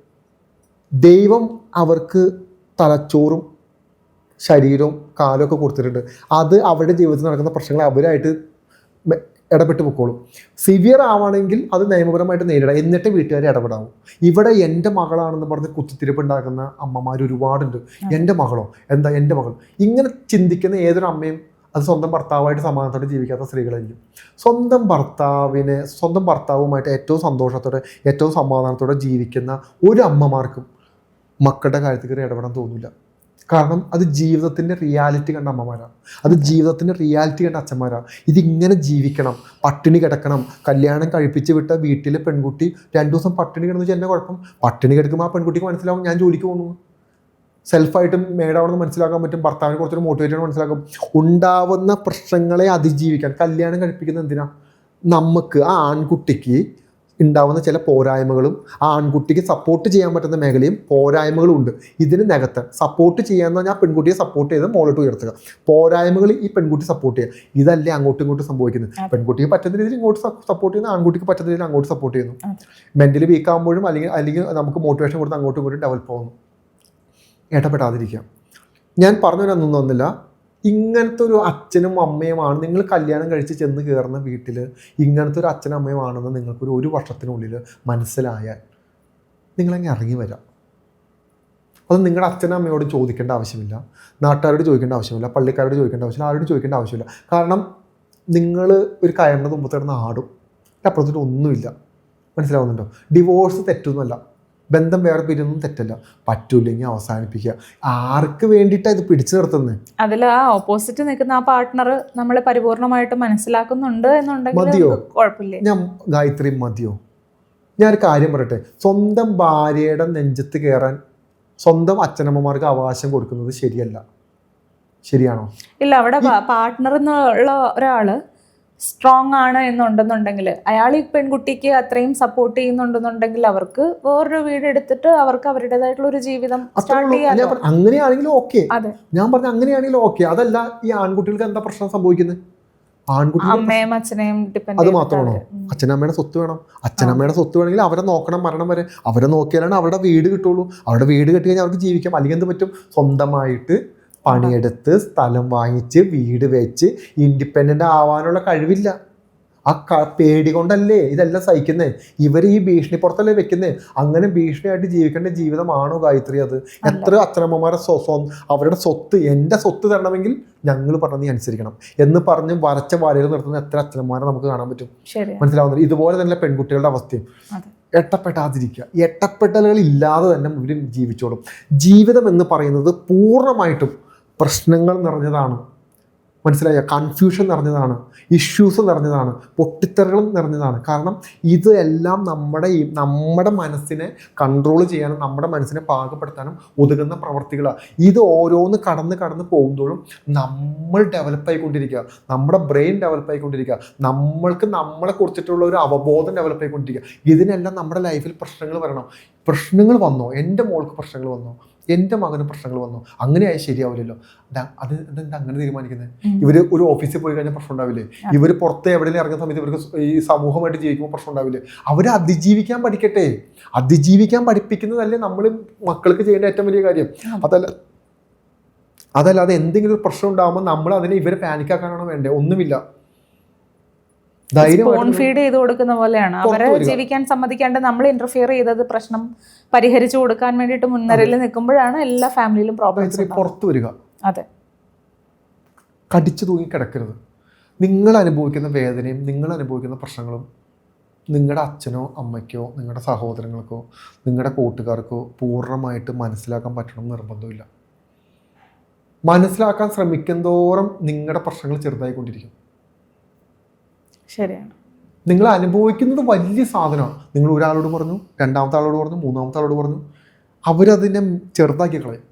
ദൈവം അവർക്ക് തലച്ചോറും ശരീരവും കാലമൊക്കെ കൊടുത്തിട്ടുണ്ട്. അത് അവരുടെ ജീവിതത്തിൽ നടക്കുന്ന പ്രശ്നങ്ങൾ അവരായിട്ട് ഇടപെട്ട് പൊക്കോളും. സിവിയർ ആവുകയാണെങ്കിൽ അത് നിയമപരമായിട്ട് നേരിടാം. എന്നിട്ട് വീട്ടുകാരെ ഇടപെടാവും. ഇവിടെ എന്റെ മകളാണെന്ന് പറഞ്ഞ് കുത്തിത്തിരിപ്പ് ഉണ്ടാക്കുന്ന അമ്മമാർ ഒരുപാടുണ്ട്. എന്റെ മകളോ? എന്താ എന്റെ മകൾ? ഇങ്ങനെ ചിന്തിക്കുന്ന ഏതൊരു അമ്മയും അത് സ്വന്തം ഭർത്താവായിട്ട് സമാധാനത്തോടെ ജീവിക്കാത്ത സ്ത്രീകളായിരിക്കും. സ്വന്തം ഭർത്താവിനെ സ്വന്തം ഭർത്താവുമായിട്ട് ഏറ്റവും സന്തോഷത്തോടെ ഏറ്റവും സമാധാനത്തോടെ ജീവിക്കുന്ന ഒരു അമ്മമാർക്കും മക്കളുടെ കാര്യത്തിൽ ഇടപെടാൻ തോന്നില്ല കാരണം അത് ജീവിതത്തിന്റെ റിയാലിറ്റി കണ്ട അമ്മമാരാണ്. അത് ജീവിതത്തിന്റെ റിയാലിറ്റി കണ്ട അച്ഛന്മാരാണ്. ഇതിങ്ങനെ ജീവിക്കണം പട്ടിണി കിടക്കണം. കല്യാണം കഴിപ്പിച്ച് വിട്ട വീട്ടിലെ പെൺകുട്ടി രണ്ടു ദിവസം പട്ടിണി കിടന്നു വെച്ചാൽ എന്നെ കുഴപ്പം? പട്ടിണി കിടക്കുമ്പോൾ ആ പെൺകുട്ടിക്ക് മനസ്സിലാവും ഞാൻ ജോലിക്ക് പോകുന്നു. സെൽഫായിട്ടും എന്ന് മനസ്സിലാക്കാൻ പറ്റും ഭർത്താവിനെ കുറച്ചൊരു മോട്ടിവേറ്റ് മനസ്സിലാക്കും ഉണ്ടാവുന്ന പ്രശ്നങ്ങളെ അതിജീവിക്കാൻ കല്യാണം കഴിപ്പിക്കുന്നത് എന്തിനാ? നമുക്ക് ആ ആൺകുട്ടിക്ക് ഉണ്ടാവുന്ന ചില പോരായ്മകളും ആ ആൺകുട്ടിക്ക് സപ്പോർട്ട് ചെയ്യാൻ പറ്റുന്ന മേഖലയും പോരായ്മകളും ഉണ്ട്. ഇതിന് നികത്ത് സപ്പോർട്ട് ചെയ്യാന്ന് പറഞ്ഞാൽ ആ പെൺകുട്ടിയെ സപ്പോർട്ട് ചെയ്ത് മോളിട്ട് ഉയർത്തുക. പോരായ്മകൾ ഈ പെൺകുട്ടി സപ്പോർട്ട് ചെയ്യുക. ഇതല്ലേ അങ്ങോട്ടും ഇങ്ങോട്ടും സംഭവിക്കുന്നത്. പെൺകുട്ടിക്ക് പറ്റുന്ന രീതിയിൽ ഇങ്ങോട്ട് സപ്പോർട്ട് ചെയ്യുന്ന ആൺകുട്ടിക്ക് പറ്റുന്ന രീതിയിൽ അങ്ങോട്ട് സപ്പോർട്ട് ചെയ്യുന്നു. മെന്റലി മെന്റലി വീക്ക് ആകുമ്പോഴും അല്ലെങ്കിൽ അല്ലെങ്കിൽ നമുക്ക് മോട്ടിവേഷൻ കൊടുത്ത് അങ്ങോട്ടും ഇങ്ങോട്ടും ഡെവലപ്പ് ആവുന്നു. ഇടപെടാതിരിക്കുക ഞാൻ പറഞ്ഞു തന്നൊന്നുമില്ല ഇങ്ങനത്തെ ഒരു അച്ഛനും അമ്മയുമാണ് നിങ്ങൾ കല്യാണം കഴിച്ച് ചെന്ന് കയറുന്ന വീട്ടിൽ ഇങ്ങനത്തെ ഒരു അച്ഛനും അമ്മയുമാണെന്ന് നിങ്ങൾക്കൊരു ഒരു വർഷത്തിനുള്ളിൽ മനസ്സിലായാൽ നിങ്ങളങ്ങ് ഇറങ്ങി വരാം. അത് നിങ്ങളുടെ അച്ഛനും അമ്മയോട് ചോദിക്കേണ്ട ആവശ്യമില്ല. നാട്ടുകാരോട് ചോദിക്കേണ്ട ആവശ്യമില്ല. പള്ളിക്കാരോട് ചോദിക്കേണ്ട ആവശ്യമില്ല. ആരോട് ചോദിക്കേണ്ട ആവശ്യമില്ല. കാരണം നിങ്ങൾ ഒരു കയറിന്റെ തുമ്പത്തേടുന്ന ആടും. അപ്പുറത്തോട്ട് ഒന്നുമില്ല. മനസ്സിലാവുന്നുണ്ടോ? ഡിവോഴ്സ് തെറ്റൊന്നുമല്ല. ബന്ധം വേറെ പിരിയൊന്നും തെറ്റല്ല. പറ്റൂല്ലെങ്കിൽ അവസാനിപ്പിക്കുക. ആർക്ക് വേണ്ടിയിട്ടാണ് ഇത് പിടിച്ചു നിർത്തുന്നത് അതിൽ ആ ഓപ്പോസിറ്റ് നിൽക്കുന്ന ആ പാർട്ട്ണർ നമ്മളെ പരിപൂർണമായിട്ട് മനസ്സിലാക്കുന്നുണ്ട് എന്നുണ്ടെങ്കിൽ കുഴപ്പമില്ല? ഞാൻ ഗായത്രി മതിയോ? ഞാനൊരു കാര്യം പറയട്ടെ. സ്വന്തം ഭാര്യയുടെ നെഞ്ചത്ത് കയറാൻ സ്വന്തം അച്ഛനമ്മമാർക്ക് അവകാശം കൊടുക്കുന്നത് ശരിയല്ല. ശരിയാണോ? ഇല്ല അവിടെ പാർട്ട്ണർ എന്നുള്ള ഒരാൾ സ്ട്രോങ് ആണ് എന്നുണ്ടെന്നുണ്ടെങ്കിൽ അയാൾ ഈ പെൺകുട്ടിക്ക് അത്രയും സപ്പോർട്ട് ചെയ്യുന്നുണ്ടെന്നുണ്ടെങ്കിൽ അവർക്ക് വേറൊരു വീട് എടുത്തിട്ട് അവർക്ക് അവരുടേതായിട്ടുള്ള ഒരു ജീവിതം സ്റ്റാർട്ട് ചെയ്യാൻ അങ്ങനെയാണെങ്കിലും ഓക്കെ ഞാൻ പറഞ്ഞ അങ്ങനെയാണെങ്കിലും ഓക്കെ അതല്ല ഈ ആൺകുട്ടികൾക്ക് എന്താ പ്രശ്നം സംഭവിക്കുന്നത് അമ്മയും അച്ഛനെയും അത് മാത്രമാണോ അച്ഛനമ്മയുടെ സ്വത്ത് വേണം. അച്ഛനമ്മയുടെ സ്വത്ത് വേണമെങ്കിൽ അവരെ നോക്കണം മരണം വരെ. അവരെ നോക്കിയാലാണ് അവരുടെ വീട് കിട്ടുള്ളൂ. അവരുടെ വീട് കെട്ടി കഴിഞ്ഞാൽ അവർക്ക് ജീവിക്കാം. അല്ലെങ്കിൽ എന്ത് പറ്റും? സ്വന്തമായിട്ട് പണിയെടുത്ത് സ്ഥലം വാങ്ങിച്ച് വീട് വെച്ച് ഇൻഡിപെൻഡന്റ് ആവാനുള്ള കഴിവില്ല. ആ ക പേടി കൊണ്ടല്ലേ ഇതെല്ലാം സഹിക്കുന്നത് ഇവർ ഈ ഭീഷണി പുറത്തല്ലേ വെക്കുന്നത് അങ്ങനെ ഭീഷണിയായിട്ട് ജീവിക്കേണ്ട ജീവിതമാണോ ഗായത്രി അത്? എത്ര അച്ഛനമ്മമാരെ അവരുടെ സ്വത്ത് എന്റെ സ്വത്ത് തരണമെങ്കിൽ ഞങ്ങൾ പറഞ്ഞ നീ അനുസരിക്കണം. എന്ന് പറഞ്ഞ് വരച്ച വാലുകൾ നിർത്തുന്ന എത്ര അച്ഛനമ്മമാരെ നമുക്ക് കാണാൻ പറ്റും? മനസ്സിലാവുന്നത് ഇതുപോലെ തന്നെ പെൺകുട്ടികളുടെ അവസ്ഥയും. എട്ടപ്പെടാതിരിക്കുക. എട്ടപ്പെട്ടലുകൾ ഇല്ലാതെ തന്നെ ഇവർ ജീവിച്ചോളും. ജീവിതം എന്ന് പറയുന്നത് പൂർണമായിട്ടും പ്രശ്നങ്ങൾ നിറഞ്ഞതാണ്. മനസ്സിലായ? കൺഫ്യൂഷൻ നിറഞ്ഞതാണ്. ഇഷ്യൂസ് നിറഞ്ഞതാണ്. പൊട്ടിത്തെറികൾ നിറഞ്ഞതാണ്. കാരണം ഇതെല്ലാം നമ്മുടെ നമ്മുടെ മനസ്സിനെ കൺട്രോൾ ചെയ്യാനും നമ്മുടെ മനസ്സിനെ പാകപ്പെടുത്താനും ഒതുങ്ങുന്ന പ്രവർത്തികളാണ് ഇത് ഓരോന്ന് കടന്ന് കടന്ന് പോകുമ്പോഴും നമ്മൾ ഡെവലപ്പ് ആയിക്കൊണ്ടിരിക്കുക. നമ്മുടെ ബ്രെയിൻ ഡെവലപ്പ് ആയിക്കൊണ്ടിരിക്കുക. നമ്മൾക്ക് നമ്മളെ കുറിച്ചിട്ടുള്ള ഒരു അവബോധം ഡെവലപ്പ് ആയിക്കൊണ്ടിരിക്കുക. ഇതിനെല്ലാം നമ്മുടെ ലൈഫിൽ പ്രശ്നങ്ങൾ വരണം. പ്രശ്നങ്ങൾ വന്നോ? എന്റെ മോൾക്ക് പ്രശ്നങ്ങൾ വന്നോ? എന്റെ മകന് പ്രശ്നങ്ങൾ വന്നു. അങ്ങനെ അങ്ങനെയായി ശരിയാവില്ലല്ലോ. അത് എന്താ അങ്ങനെ തീരുമാനിക്കുന്നത്. ഇവർ ഒരു ഓഫീസിൽ പോയി കഴിഞ്ഞാൽ പ്രശ്നം ഉണ്ടാവില്ലേ. ഇവർ പുറത്ത് എവിടെയെങ്കിലും ഇറങ്ങുന്ന സമയത്ത് ഇവർക്ക് ഈ സമൂഹമായിട്ട് ജീവിക്കുമ്പോൾ പ്രശ്നം ഉണ്ടാവില്ലേ? അവരെ അതിജീവിക്കാൻ പഠിക്കട്ടെ. അതിജീവിക്കാൻ പഠിപ്പിക്കുന്നതല്ലേ നമ്മൾ മക്കൾക്ക് ചെയ്യേണ്ട ഏറ്റവും വലിയ കാര്യം. അതെ. അതല്ല അതല്ലാതെ എന്തെങ്കിലും ഒരു പ്രശ്നം ഉണ്ടാകുമ്പോൾ നമ്മൾ അതിനെ ഇവരെ പാനിക്കാക്കാനാണോ വേണ്ടേ? ഒന്നുമില്ല. സ്പോൺ ഫീഡ് ചെയ്ത് കൊടുക്കുന്ന പോലെയാണ്. അവരെ ജീവിക്കാൻ സമ്മതിക്കാണ്ട് നമ്മൾ ഇന്റർഫിയർ ചെയ്തത് പ്രശ്നം പരിഹരിച്ചു കൊടുക്കാൻ വേണ്ടിയിട്ട് മുൻനിരയിൽ നിൽക്കുമ്പോഴാണ് എല്ലാ ഫാമിലിയിലും പ്രോബ്ലംസ് പുറത്തു വരിക. അതെ. കടിച്ചു തൂങ്ങി കിടക്കരുത്. നിങ്ങൾ അനുഭവിക്കുന്ന വേദനയും നിങ്ങൾ അനുഭവിക്കുന്ന പ്രശ്നങ്ങളും നിങ്ങളുടെ അച്ഛനോ അമ്മയ്ക്കോ നിങ്ങളുടെ സഹോദരങ്ങൾക്കോ നിങ്ങളുടെ കൂട്ടുകാർക്കോ പൂർണമായിട്ട് മനസ്സിലാക്കാൻ പറ്റണം നിർബന്ധമില്ല. മനസ്സിലാക്കാൻ ശ്രമിക്കുന്നതോറും നിങ്ങളുടെ പ്രശ്നങ്ങൾ ചെറുതായിക്കൊണ്ടിരിക്കും. ശരിയാണ്. നിങ്ങൾ അനുഭവിക്കുന്നത് വലിയ സാധനമാണ്. നിങ്ങൾ ഒരാളോട് പറഞ്ഞു രണ്ടാമത്തെ ആളോട് പറഞ്ഞു മൂന്നാമത്തെ ആളോട് പറഞ്ഞു. അവരതിനെ ചെറുതാക്കി കളയും.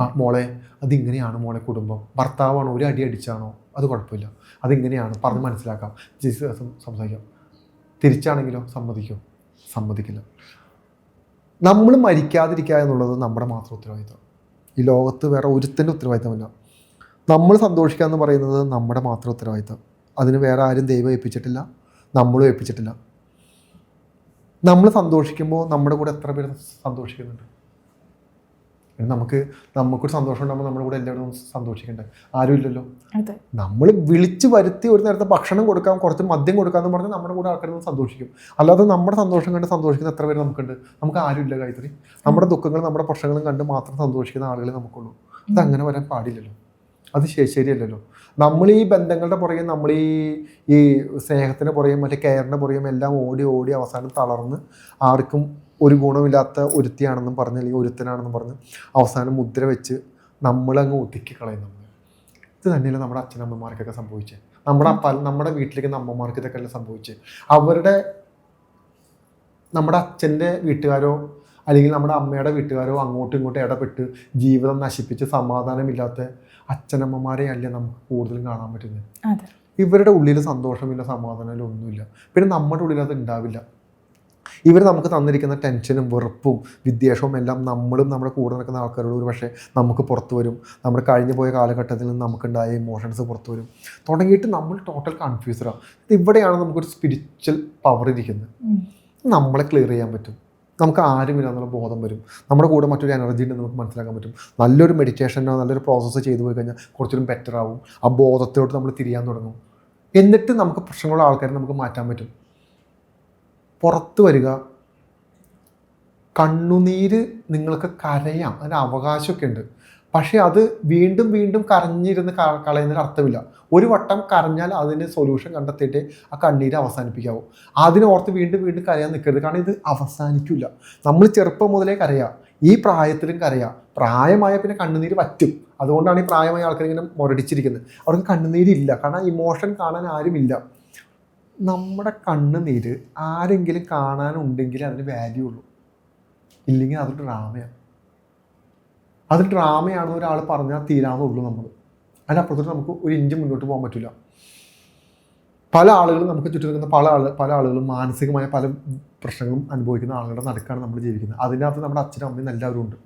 ആ മോളെ അതിങ്ങനെയാണ് മോളെ കുടുംബം. ഭർത്താവാണോ ഒരു അടി അടിച്ചാണോ അത് കുഴപ്പമില്ല. അതിങ്ങനെയാണ് പറഞ്ഞ് മനസ്സിലാക്കാം. സംസാരിക്കാം. തിരിച്ചാണെങ്കിലോ സമ്മതിക്കോ? സമ്മതിക്കില്ല. നമ്മൾ മരിക്കാതിരിക്കുക എന്നുള്ളത് നമ്മുടെ മാത്രം ഉത്തരവാദിത്തം. ഈ ലോകത്ത് വേറെ ഒരുത്തിന്റെ ഉത്തരവാദിത്തമല്ല. നമ്മൾ സന്തോഷിക്കുക എന്ന് പറയുന്നത് നമ്മുടെ മാത്രം ഉത്തരവാദിത്തം. അതിന് വേറെ ആരും ദൈവം ഏൽപ്പിച്ചിട്ടില്ല നമ്മളും ഏൽപ്പിച്ചിട്ടില്ല. നമ്മൾ സന്തോഷിക്കുമ്പോൾ നമ്മുടെ കൂടെ എത്ര പേര് സന്തോഷിക്കുന്നുണ്ട്? നമുക്ക് നമുക്കൊരു സന്തോഷം ഉണ്ടാകുമ്പോൾ നമ്മുടെ കൂടെ എല്ലാവരും സന്തോഷിക്കണ്ടേ? ആരും ഇല്ലല്ലോ. അതെ. നമ്മൾ വിളിച്ച് വരുത്തി ഒരു നേരത്തെ ഭക്ഷണം കൊടുക്കാം കുറച്ച് മദ്യം കൊടുക്കാം എന്ന് പറഞ്ഞാൽ നമ്മുടെ കൂടെ ആൾക്കാർ സന്തോഷിക്കും. അല്ലാതെ നമ്മുടെ സന്തോഷം കണ്ട് സന്തോഷിക്കുന്ന എത്ര പേര് നമുക്കുണ്ട്? നമുക്ക് ആരുമില്ല ഗായത്രി. നമ്മുടെ ദുഃഖങ്ങളും നമ്മുടെ പ്രശ്നങ്ങളും കണ്ട് മാത്രം സന്തോഷിക്കുന്ന ആളുകളെ നമുക്കുള്ളൂ. അത് അങ്ങനെ വരാൻ പാടില്ലല്ലോ. അത് ശരി ശരിയല്ലല്ലോ. നമ്മൾ ഈ ബന്ധങ്ങളുടെ പുറകെ നമ്മൾ ഈ ഈ സ്നേഹത്തിന് പുറകെ മറ്റേ കെയറിന്റെ പുറകെ എല്ലാം ഓടി ഓടി അവസാനം തളർന്ന് ആർക്കും ഒരു ഗുണമില്ലാത്ത ഒരുത്തിയാണെന്നും പറഞ്ഞ് അല്ലെങ്കിൽ ഒരുത്തനാണെന്നും പറഞ്ഞ് അവസാനം മുദ്ര വെച്ച് നമ്മളങ്ങ് ഒതുക്കി കളയുന്നു ഇത് തന്നെയല്ല നമ്മുടെ അച്ഛനമ്മമാർക്കൊക്കെ സംഭവിച്ചത് നമ്മുടെ പല നമ്മുടെ വീട്ടിലേക്ക് അമ്മമാർക്ക് ഇതൊക്കെ അല്ല സംഭവിച്ചത് അവരുടെ നമ്മുടെ അച്ഛന്റെ വീട്ടുകാരോ അല്ലെങ്കിൽ നമ്മുടെ അമ്മയുടെ വീട്ടുകാരോ അങ്ങോട്ടും ഇങ്ങോട്ടും ഇടപെട്ട് ജീവിതം നശിപ്പിച്ച് സമാധാനമില്ലാത്ത അച്ഛനമ്മമാരെ അല്ല നമുക്ക് കൂടുതലും കാണാൻ പറ്റുന്നത്? ഇവരുടെ ഉള്ളിൽ സന്തോഷമില്ല സമാധാനമില്ല ഒന്നുമില്ല. പിന്നെ നമ്മുടെ ഉള്ളിൽ അത് ഉണ്ടാവില്ല ഇവർ നമുക്ക് തന്നിരിക്കുന്ന ടെൻഷനും വെറുപ്പും വിദ്വേഷവും എല്ലാം നമ്മളും നമ്മുടെ കൂടെ നടക്കുന്ന ആൾക്കാരോട് ഒരു പക്ഷേ നമുക്ക് പുറത്തു വരും. നമ്മുടെ കഴിഞ്ഞു പോയ കാലഘട്ടത്തിൽ നിന്ന് നമുക്കുണ്ടായ ഇമോഷൻസ് പുറത്തു വരും. തുടങ്ങിയിട്ട് നമ്മൾ ടോട്ടൽ കൺഫ്യൂസറാണ് ഇവിടെയാണ് നമുക്കൊരു സ്പിരിച്വൽ പവർ ഇരിക്കുന്നത്. നമ്മളെ ക്ലിയർ ചെയ്യാൻ പറ്റും. നമുക്ക് ആരുമില്ല എന്നുള്ള ബോധം വരും. നമ്മുടെ കൂടെ മറ്റൊരു എനർജി ഉണ്ടെന്ന് നമുക്ക് മനസ്സിലാക്കാൻ പറ്റും. നല്ലൊരു മെഡിറ്റേഷനോ നല്ലൊരു പ്രോസസ്സ് ചെയ്തു പോയി കഴിഞ്ഞാൽ കുറച്ചുകൂടി ബെറ്റർ ആവും. ആ ബോധത്തിലോട്ട് നമ്മൾ തിരിയാൻ തുടങ്ങും. എന്നിട്ട് നമുക്ക് പ്രശ്നങ്ങളുള്ള ആൾക്കാരെ നമുക്ക് മാറ്റാൻ പറ്റും. പുറത്ത് വരിക. കണ്ണുനീര് നിങ്ങൾക്ക് കരയാം. അതിന് അവകാശമൊക്കെ ഉണ്ട്. പക്ഷേ അത് വീണ്ടും വീണ്ടും കരഞ്ഞിരുന്ന് കളയുന്നതിന് അർത്ഥമില്ല. ഒരു വട്ടം കരഞ്ഞാൽ അതിന് സൊല്യൂഷൻ കണ്ടെത്തിയിട്ട് ആ കണ്ണീര് അവസാനിപ്പിക്കാവൂ. അതിനോർത്ത് വീണ്ടും വീണ്ടും കരയാൻ നിൽക്കരുത്. കാരണം ഇത് അവസാനിക്കില്ല നമ്മൾ ചെറുപ്പം മുതലേ കരയാം. ഈ പ്രായത്തിലും കരയാം. പ്രായമായ പിന്നെ കണ്ണുനീര് പറ്റും. അതുകൊണ്ടാണ് ഈ പ്രായമായ ആൾക്കാർ ഇങ്ങനെ മുരടിച്ചിരിക്കുന്നത്. അവർക്ക് കണ്ണുനീരില്ല കാരണം ഇമോഷൻ കാണാൻ ആരുമില്ല നമ്മുടെ കണ്ണുനീര് ആരെങ്കിലും കാണാനുണ്ടെങ്കിൽ അതിന് വാല്യൂ ഉള്ളൂ. ഇല്ലെങ്കിൽ അതൊരു ഡ്രാമയാണ് അത് ഡ്രാമയാണ് ഒരാൾ പറഞ്ഞാൽ തീരാന്നുള്ളൂ നമ്മൾ അതിനപ്പുറത്തോട്ട് നമുക്ക് ഒരു ഇഞ്ച് മുന്നോട്ട് പോകാൻ പറ്റില്ല പല ആളുകളും നമുക്ക് ചുറ്റും നിൽക്കുന്ന പല ആൾ പല ആളുകളും മാനസികമായ പല പ്രശ്നങ്ങളും അനുഭവിക്കുന്ന ആളുകളുടെ നടുക്കാണ് നമ്മൾ ജീവിക്കുന്നത്. അതിനകത്ത് നമ്മുടെ അച്ഛനും അമ്മയും എല്ലാവരും ഉണ്ട്.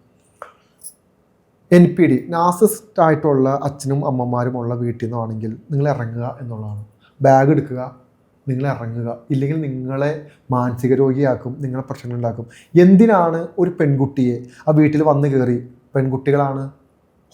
എൻ പി ഡി നാസിസ്റ്റ് ആയിട്ടുള്ള അച്ഛനും അമ്മമാരുമുള്ള വീട്ടിൽ നിന്നാണെങ്കിൽ നിങ്ങൾ ഇറങ്ങുക എന്നുള്ളതാണ്. ബാഗ് എടുക്കുക നിങ്ങൾ ഇറങ്ങുക. ഇല്ലെങ്കിൽ നിങ്ങളെ മാനസിക രോഗിയാക്കും നിങ്ങളെ പ്രശ്നങ്ങളുണ്ടാക്കും എന്തിനാണ് ഒരു പെൺകുട്ടിയെ ആ വീട്ടിൽ വന്നു കയറി പെൺകുട്ടികളാണ്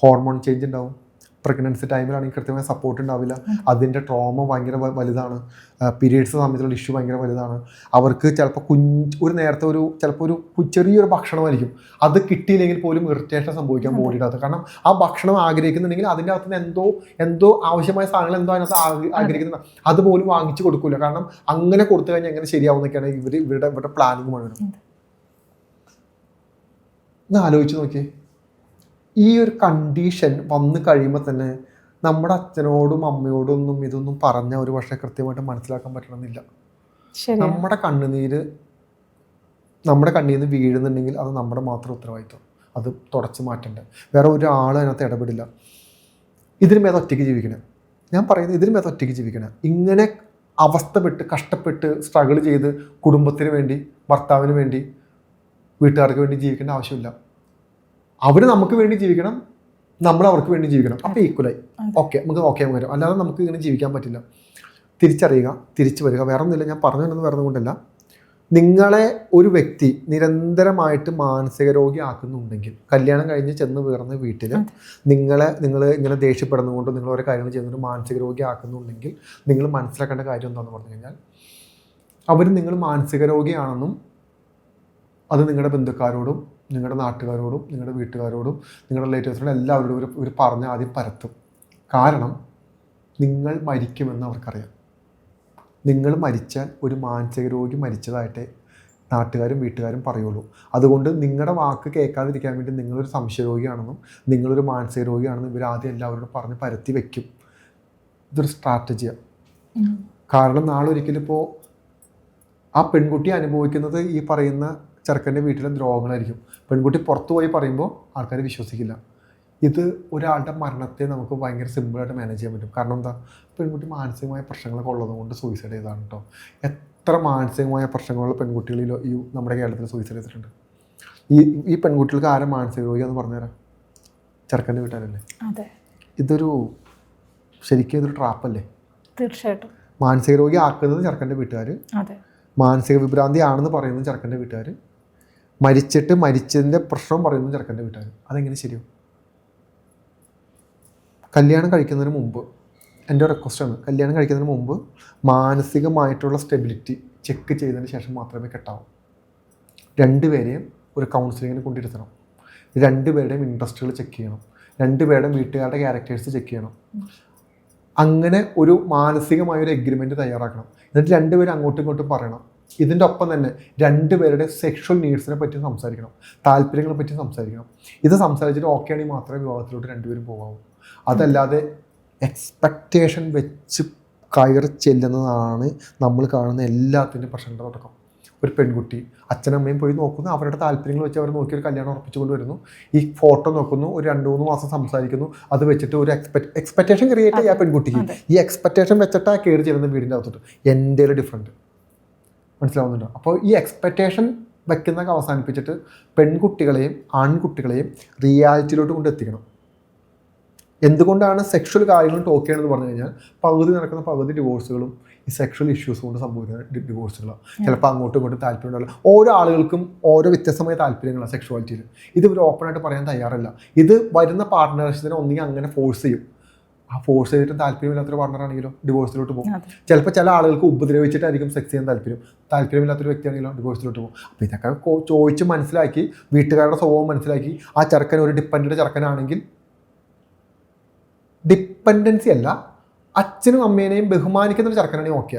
ഹോർമോൺ ചേഞ്ച് ഉണ്ടാവും. പ്രഗ്നൻസി ടൈമിലാണെങ്കിൽ കൃത്യമായ സപ്പോർട്ട് ഉണ്ടാവില്ല. അതിന്റെ ട്രോമ ഭയങ്കര വലുതാണ്. പീരീഡ്സ് സമയത്തുള്ള ഇഷ്യൂ ഭയങ്കര വലുതാണ്. അവർക്ക് ചിലപ്പോൾ കുഞ്ഞ് ഒരു നേരത്തെ ഒരു ചിലപ്പോൾ ഒരു ചെറിയൊരു ഭക്ഷണമായിരിക്കും. അത് കിട്ടിയില്ലെങ്കിൽ പോലും ഇറിറ്റേഷൻ സംഭവിക്കാൻ. ബോഡിയുടെ അകത്ത് കാരണം ആ ഭക്ഷണം ആഗ്രഹിക്കുന്നുണ്ടെങ്കിൽ അതിന്റെ അകത്ത് നിന്ന് എന്തോ എന്തോ ആവശ്യമായ സാധനങ്ങൾ എന്തോ അതിനകത്ത് ആഗ്ര- ആഗ്രഹിക്കുന്ന അതുപോലും വാങ്ങിച്ചു കൊടുക്കില്ല കാരണം അങ്ങനെ കൊടുത്തു കഴിഞ്ഞാൽ എങ്ങനെ ശരിയാവുന്നൊക്കെയാണ് ഇവർ ഇവരുടെ ഇവരുടെ പ്ലാനിങ് മുഴുവൻ. ഒന്ന് ആലോചിച്ച് നോക്കിയേ. ഈ ഒരു കണ്ടീഷൻ വന്നു കഴിയുമ്പോൾ തന്നെ നമ്മുടെ അച്ഛനോടും അമ്മയോടും ഒന്നും ഇതൊന്നും പറഞ്ഞ ഒരു പക്ഷേ കൃത്യമായിട്ട് മനസ്സിലാക്കാൻ പറ്റണമെന്നില്ല. നമ്മുടെ കണ്ണുനീര് നമ്മുടെ കണ്ണിൽ നിന്ന് വീഴുന്നുണ്ടെങ്കിൽ അത് നമ്മുടെ മാത്രം ഉത്തരവാദിത്വം. അത് തുടച്ചു മാറ്റേണ്ടത് വേറെ ഒരാൾ അതിനകത്ത് ഇടപെടില്ല. ഇതിന് മേത് ഒറ്റയ്ക്ക് ജീവിക്കണം. ഞാൻ പറയുന്നത് ഇതിന് മേത് ഒറ്റയ്ക്ക് ജീവിക്കണം. ഇങ്ങനെ അവസ്ഥപ്പെട്ട് കഷ്ടപ്പെട്ട് സ്ട്രഗിൾ ചെയ്ത് കുടുംബത്തിന് വേണ്ടി ഭർത്താവിന് വേണ്ടി വീട്ടുകാർക്ക് വേണ്ടി ജീവിക്കേണ്ട ആവശ്യമില്ല. അവർ നമുക്ക് വേണ്ടി ജീവിക്കണം നമ്മൾ അവർക്ക് വേണ്ടി ജീവിക്കണം. അപ്പോൾ ഈക്വലായി ഓക്കെ നമുക്ക് ഓക്കെ വരും. അല്ലാതെ നമുക്ക് ഇങ്ങനെ ജീവിക്കാൻ പറ്റില്ല. തിരിച്ചറിയുക തിരിച്ചു വരിക. വേറെ ഒന്നുമില്ല ഞാൻ പറഞ്ഞു തരുന്നത് വേറെ കൊണ്ടല്ല നിങ്ങളെ ഒരു വ്യക്തി നിരന്തരമായിട്ട് മാനസിക രോഗി ആക്കുന്നുണ്ടെങ്കിൽ കല്യാണം കഴിഞ്ഞ് ചെന്ന് വീർന്ന വീട്ടിൽ നിങ്ങളെ നിങ്ങൾ ഇങ്ങനെ ദേഷ്യപ്പെടുന്നതുകൊണ്ട് നിങ്ങൾ ഓരോ കാര്യങ്ങൾ ചെയ്യുന്നതുകൊണ്ട് മാനസിക രോഗി ആക്കുന്നുണ്ടെങ്കിൽ നിങ്ങൾ മനസ്സിലാക്കേണ്ട കാര്യം എന്താണെന്ന് പറഞ്ഞു കഴിഞ്ഞാൽ അവർ നിങ്ങൾ മാനസിക രോഗിയാണെന്നും അത് നിങ്ങളുടെ ബന്ധുക്കാരോടും നിങ്ങളുടെ നാട്ടുകാരോടും നിങ്ങളുടെ വീട്ടുകാരോടും നിങ്ങളുടെ റിലേറ്റീവ്സിനോടും എല്ലാവരോടും ഒരു ഒരു പറഞ്ഞ് ആദ്യം പരത്തും. കാരണം നിങ്ങൾ മരിക്കുമെന്ന് അവർക്കറിയാം. നിങ്ങൾ മരിച്ചാൽ ഒരു മാനസിക രോഗി മരിച്ചതായിട്ടേ നാട്ടുകാരും വീട്ടുകാരും പറയുള്ളൂ. അതുകൊണ്ട് നിങ്ങളുടെ വാക്ക് കേൾക്കാതിരിക്കാൻ വേണ്ടി നിങ്ങളൊരു സംശയരോഗിയാണെന്നും നിങ്ങളൊരു മാനസിക രോഗിയാണെന്നും ഇവർ ആദ്യം എല്ലാവരോടും പറഞ്ഞ് പരത്തി വെക്കും. ഇതൊരു സ്ട്രാറ്റജിയാണ് കാരണം നാളെ ഒരിക്കലും ഇപ്പോൾ ആ പെൺകുട്ടി അനുഭവിക്കുന്നത് ഈ പറയുന്ന ചെറുക്കന്റെ വീട്ടിലെ ദ്രോഹങ്ങളായിരിക്കും. പെൺകുട്ടി പുറത്തു പോയി പറയുമ്പോൾ ആൾക്കാർ വിശ്വസിക്കില്ല. ഇത് ഒരാളുടെ മരണത്തെ നമുക്ക് ഭയങ്കര സിമ്പിളായിട്ട് മാനേജ് ചെയ്യാൻ പറ്റും. കാരണം എന്താ? പെൺകുട്ടി മാനസികമായ പ്രശ്നങ്ങളൊക്കെ ഉള്ളതുകൊണ്ട് സൂയിസൈഡ് ചെയ്താണ് കേട്ടോ എത്ര മാനസികമായ പ്രശ്നങ്ങളുള്ള പെൺകുട്ടികളിൽ ഈ നമ്മുടെ കേരളത്തിൽ സൂയിസൈഡ് ചെയ്തിട്ടുണ്ട്? ഈ ഈ പെൺകുട്ടികൾക്ക് ആരും മാനസിക രോഗിയാന്ന് പറഞ്ഞുതരാം? ചെറുക്കന്റെ വീട്ടുകാരല്ലേ? ഇതൊരു ശരിക്കും ഇതൊരു ട്രാപ്പല്ലേ തീർച്ചയായിട്ടും. മാനസിക രോഗി ആക്കുന്നത് ചെറുക്കന്റെ വീട്ടുകാർ മാനസിക വിഭ്രാന്തി ആണെന്ന് പറയുന്നത് ചെറുക്കന്റെ വീട്ടുകാർ മരിച്ചിട്ട് മരിച്ചതിന്റെ പ്രശ്നം പറയുന്നു ചെറുക്കന്റെ വീട്ടുകാർ അതെങ്ങനെ ശരിയോ കല്യാണം കഴിക്കുന്നതിന് മുമ്പ് എന്റെ റിക്വസ്റ്റാണ് കല്യാണം കഴിക്കുന്നതിന് മുമ്പ് മാനസികമായിട്ടുള്ള സ്റ്റെബിലിറ്റി ചെക്ക് ചെയ്തതിന് ശേഷം മാത്രമേ കെട്ടാവൂ. രണ്ടുപേരെയും ഒരു കൗൺസിലിങ്ങിന് കൊണ്ടിരുത്തണം രണ്ടുപേരുടെയും ഇൻട്രസ്റ്റുകൾ ചെക്ക് ചെയ്യണം. രണ്ടുപേരുടെയും വീട്ടുകാരുടെ ക്യാരക്ടേഴ്സ് ചെക്ക് ചെയ്യണം. അങ്ങനെ ഒരു മാനസികമായ ഒരു എഗ്രിമെന്റ് തയ്യാറാക്കണം. എന്നിട്ട് രണ്ടുപേരും അങ്ങോട്ടും ഇങ്ങോട്ടും പറയണം. ഇതിന്റെ ഒപ്പം തന്നെ രണ്ടുപേരുടെ സെക്ഷൽ നീഡ്സിനെ പറ്റി സംസാരിക്കണം. താല്പര്യങ്ങളെ പറ്റി സംസാരിക്കണം. ഇത് സംസാരിച്ചിട്ട് ഓക്കെ ആണെങ്കിൽ മാത്രമേ വിവാഹത്തിലോട്ട് രണ്ടുപേരും പോകാവൂ അതല്ലാതെ എക്സ്പെക്റ്റേഷൻ വെച്ച് കയറി ചെല്ലുന്നതാണ് നമ്മൾ കാണുന്ന എല്ലാത്തിന്റെ പ്രശ്നങ്ങളുടെ തുടക്കം. ഒരു പെൺകുട്ടി അച്ഛനമ്മയും പോയി നോക്കുന്നു അവരുടെ താല്പര്യങ്ങൾ വെച്ച് അവർ നോക്കി ഒരു കല്യാണം ഉറപ്പിച്ചുകൊണ്ട് വരുന്നു ഈ ഫോട്ടോ നോക്കുന്നു ഒരു രണ്ട് മൂന്ന് മാസം സംസാരിക്കുന്നു അത് വെച്ചിട്ട് ഒരു എക്സ്പെക്ട് എക്സ്പെക്റ്റേഷൻ ക്രിയേറ്റ് ചെയ്യുക പെൺകുട്ടിക്ക്. ഈ എക്സ്പെക്റ്റേഷൻ വെച്ചിട്ടാണ് കയറി ചെല്ലുന്ന വീടിന്റെ അകത്തോട്ട്. എന്റെ ഡിഫറെന്റ് മനസ്സിലാവുന്നുണ്ടോ? അപ്പോൾ ഈ എക്സ്പെക്റ്റേഷൻ വെക്കുന്നതൊക്കെ അവസാനിപ്പിച്ചിട്ട് പെൺകുട്ടികളെയും ആൺകുട്ടികളെയും റിയാലിറ്റിയിലോട്ട് കൊണ്ട് എത്തിക്കണം എന്തുകൊണ്ടാണ് സെക്ഷൽ കാര്യങ്ങൾ ടോക്ക് ചെയ്യണമെന്ന് പറഞ്ഞു കഴിഞ്ഞാൽ പകുതി നടക്കുന്ന പകുതി ഡിവോഴ്സുകളും ഈ സെക്ഷൽ ഇഷ്യൂസ് കൊണ്ട് സംഭവിക്കുന്ന ഡിവോഴ്സുകളാണ് ചിലപ്പോൾ അങ്ങോട്ടും ഇങ്ങോട്ടും താല്പര്യം ഉണ്ടാവില്ല ഓരോ ആളുകൾക്കും ഓരോ വ്യത്യസ്തമായ താല്പര്യങ്ങളാണ് സെക്ഷുവാലിറ്റിയിൽ ഇത് ഇവർ ഓപ്പണായിട്ട് പറയാൻ തയ്യാറല്ല. ഇത് വരുന്ന പാർട്ട്ണർഷിപ്പിനെ ഒന്നുകിൽ അങ്ങനെ ഫോഴ്സ് ചെയ്യും. ആ ഫോഴ്സ് ചെയ്തിട്ട് താല്പര്യമില്ലാത്തൊരു പാർട്ണറാണെങ്കിലോ ഡിവോഴ്സിലോട്ട് പോകും. ചിലപ്പോൾ ചില ആളുകൾക്ക് ഉപദ്രവിച്ചിട്ടായിരിക്കും സെക്സ് ചെയ്യാൻ താല്പര്യം. താല്പര്യമില്ലാത്തൊരു വ്യക്തിയാണെങ്കിലോ ഡിവോഴ്സിലോട്ട് പോകും. അപ്പോൾ ഇതൊക്കെ ചോദിച്ച് മനസ്സിലാക്കി വീട്ടുകാരുടെ സ്വഭാവം മനസ്സിലാക്കി ആ ചെറുക്കൻ ഒരു ഡിപ്പെൻഡന്റ് ചെറുക്കനാണെങ്കിൽ ഡിപ്പെൻഡൻസി അല്ല അച്ഛനും അമ്മേനെയും ബഹുമാനിക്കുന്ന ഒരു ചെറുക്കനാണെങ്കിൽ ഓക്കെ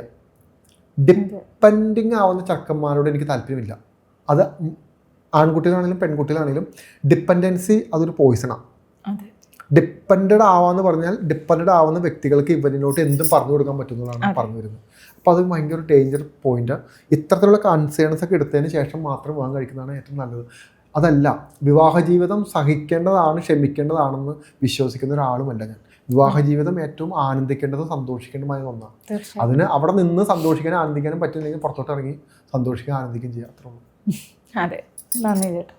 ഡിപ്പെൻഡിങ് ആവുന്ന ചെറുക്കന്മാരോട് എനിക്ക് താല്പര്യമില്ല. അത് ആൺകുട്ടികളാണെങ്കിലും പെൺകുട്ടികളാണെങ്കിലും ഡിപ്പെൻഡൻസി അതൊരു പോയിസണാണ് അതെ ഡിപ്പെൻഡഡ് ആവാന്ന് പറഞ്ഞാൽ ഡിപ്പെൻഡ് ആവുന്ന വ്യക്തികൾക്ക് ഇവരിലോട്ട് എന്തും പറഞ്ഞു കൊടുക്കാൻ പറ്റുന്നതാണ്. പറഞ്ഞു വരുന്നത്. അപ്പോൾ അത് ഭയങ്കര ഡേഞ്ചർ പോയിന്റ് ഇത്തരത്തിലുള്ള കൺസേൺസ് ഒക്കെ എടുത്തതിന് ശേഷം മാത്രം വിവാഹം കഴിക്കുന്നതാണ് ഏറ്റവും നല്ലത്. അതല്ല വിവാഹ ജീവിതം സഹിക്കേണ്ടതാണ് ക്ഷമിക്കേണ്ടതാണെന്ന് വിശ്വസിക്കുന്ന ഒരാളുമല്ല ഞാൻ. വിവാഹ ജീവിതം ഏറ്റവും ആനന്ദിക്കേണ്ടതും സന്തോഷിക്കേണ്ടതുമായ ഒന്നാണ്. അതിന് അവിടെ നിന്ന് സന്തോഷിക്കാനും ആനന്ദിക്കാനും പറ്റുന്നില്ലെങ്കിൽ പുറത്തോട്ട് ഇറങ്ങി സന്തോഷിക്കാൻ ആനന്ദിക്കുകയും ചെയ്യാം. അത്രേ ഉള്ളൂ. അതെ. നന്ദി